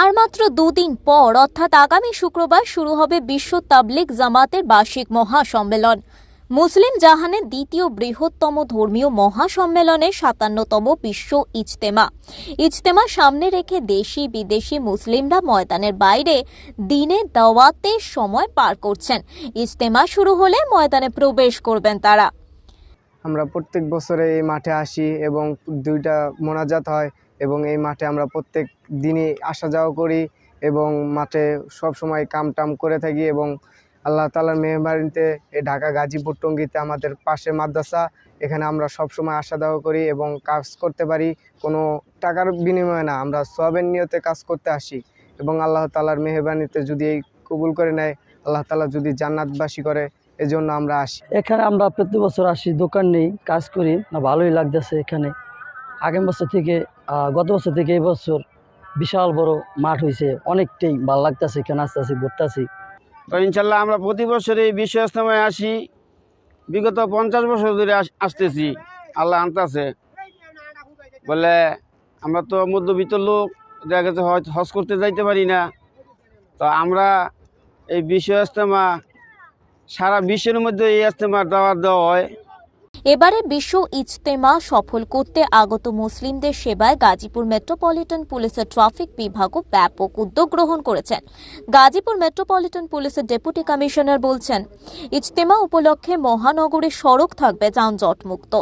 আর মাত্র দুদিন পর, অর্থাৎ আগামী শুক্রবার, শুরু হবে বিশ্ব তাবলিগ জামাতের বার্ষিক মহাসম্মেলন। মুসলিম জাহানের দ্বিতীয় বৃহত্তম ধর্মীয় মহাসম্মেলনের সাতান্নতম বিশ্ব ইজতেমা। ইজতেমা সামনে রেখে দেশি বিদেশি মুসলিমরা ময়দানের বাইরে দিনে দাওয়াতের সময় পার করছেন। ইজতেমা শুরু হলে ময়দানে প্রবেশ করবেন তারা। আমরা প্রত্যেক বছরে এই মাঠে আসি এবং দুইটা মোনাজাত হয়। এবং এই মাঠে আমরা প্রত্যেক দিনই আসা যাওয়া করি এবং মাঠে সব সময় কাম টাম করে থাকি এবং আল্লাহ তালার মেহরবানিতে এই ঢাকা গাজীপুর টঙ্গিতে আমাদের পাশে মাদ্রাসা, এখানে আমরা সব সময় আসা যাওয়া করি এবং কাজ করতে পারি। কোনো টাকার বিনিময়ে না, আমরা সবের নিয়তে কাজ করতে আসি এবং আল্লাহ তালার মেহরবানিতে যদি এই কবুল করে নেয়, আল্লাহ তালা যদি জান্নাতবাসী করে, এজন্য আমরা আসি। এখানে আমরা প্রতি বছর আসি, দোকান নেই, কাজ করি, না ভালোই লাগতেছে এখানে। আগের বছর থেকে গত বছর থেকে এই বিশাল বড় মাঠ হয়েছে অনেকটাই ভালো লাগতেছে এখানে আস্তে আস্তে ঘুরতেছি। তো ইনশাল্লাহ আমরা প্রতি বছর এই বিশ্ব ইস্তেমায় আসি। বিগত পঞ্চাশ বছর ধরে আস- আসতেছি। আল্লাহ আনতেছে। বলে আমরা তো মধ্যবিত্ত লোক, দেখা গেছে হজ হজ করতে যাইতে পারি না। তো আমরা এই বিশ্ব ইস্তেমা সারা বিশ্বের মধ্যে এই ইস্তেমার দাওয়াত দেওয়া হয়। এবারে বিশ্ব ইজতেমা সফল করতে আগত মুসলিমদের সেবায় গাজীপুর মেট্রোপলিটন পুলিশের ট্রাফিক বিভাগও ব্যাপক উদ্যোগ গ্রহণ করেছেন গাজীপুর মেট্রোপলিটন পুলিশের ডেপুটি কমিশনার বলছেন, ইজতেমা উপলক্ষে মহানগরী সড়ক থাকবে যানজট মুক্ত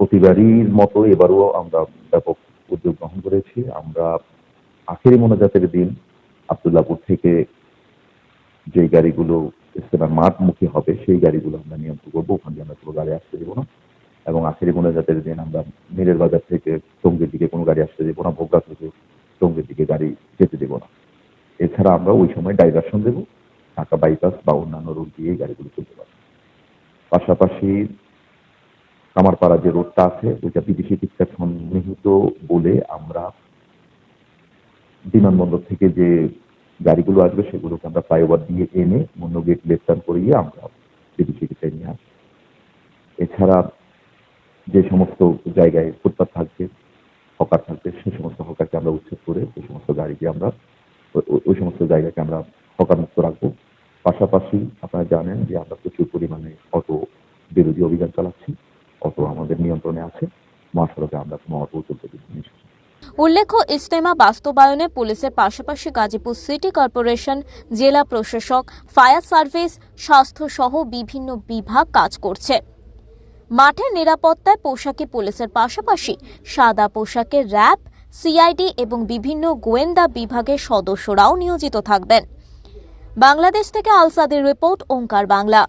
প্রতিবারই মতো এবারও আমরা ব্যাপক উদ্যোগ গ্রহণ করেছি। আমরা আখেরি মোনাজাতের দিন আবদুল্লাপুর থেকে যে গাড়িগুলো ইস্তেমার মাঠমুখী হবে, সেই গাড়িগুলো আমরা নিয়ন্ত্রণ করব, ওখান দিয়ে আমরা কোনো গাড়ি আসতে দেবো না। এবং আখেরি মোনাজাতের দিন আমরা মিরের বাজার থেকে টঙ্গের দিকে কোনো গাড়ি আসতে দেবো না ভোগা থেকে টঙ্গের দিকে গাড়ি যেতে দেবো না। এছাড়া আমরা ওই সময় ডাইভারশন দেবো, ঢাকা বাইপাস বা অন্যান্য রোড দিয়ে গাড়িগুলো চলতে পারবে। পাশাপাশি কামারপাড়া যে রোডটা আছে, ওইটা বিদেশি চিকিৎসা সন্নিহিত বলে আমরা বিমানবন্দর থেকে যে গাড়িগুলো আসবে, সেগুলোকে আমরা ফ্লাইওভার দিয়ে এনে অন্য গেট লেফটার্ন করিয়ে আমরা বিদেশি চিকিৎসায় নিয়ে আসি এছাড়া যে সমস্ত জায়গায় ফুটপাত থাকবে, হকার থাকবে, সে সমস্ত হকারকে আমরা উচ্ছেদ করে ওই সমস্ত গাড়িকে আমরা ওই- সমস্ত জায়গাকে আমরা হকার মুক্ত রাখব। পাশাপাশি আপনারা জানেন যে আমরা প্রচুর পরিমাণে অটো বিরোধী অভিযান চালাচ্ছি, অটো আমাদের নিয়ন্ত্রণে আছে। মহাসড়কে আমরা কোনো অটো চলতে দিচ্ছি। উল্লেখ্য, ইজতেমা বাস্তবায়নে পুলিশের পাশাপাশি গাজীপুর সিটি কর্পোরেশন জেলা প্রশাসক ফায়ার সার্ভিস স্বাস্থ্য সহ বিভিন্ন বিভাগ কাজ করছে। মাঠের নিরাপত্তায় পোশাকে পুলিশের পাশাপাশি সাদা পোশাকে র্যাব, সিআইডি এবং বিভিন্ন গোয়েন্দা বিভাগের সদস্যরাও নিয়োজিত থাকবেন। বাংলাদেশ থেকে আলসাদের রিপোর্ট, ওঙ্কার বাংলা।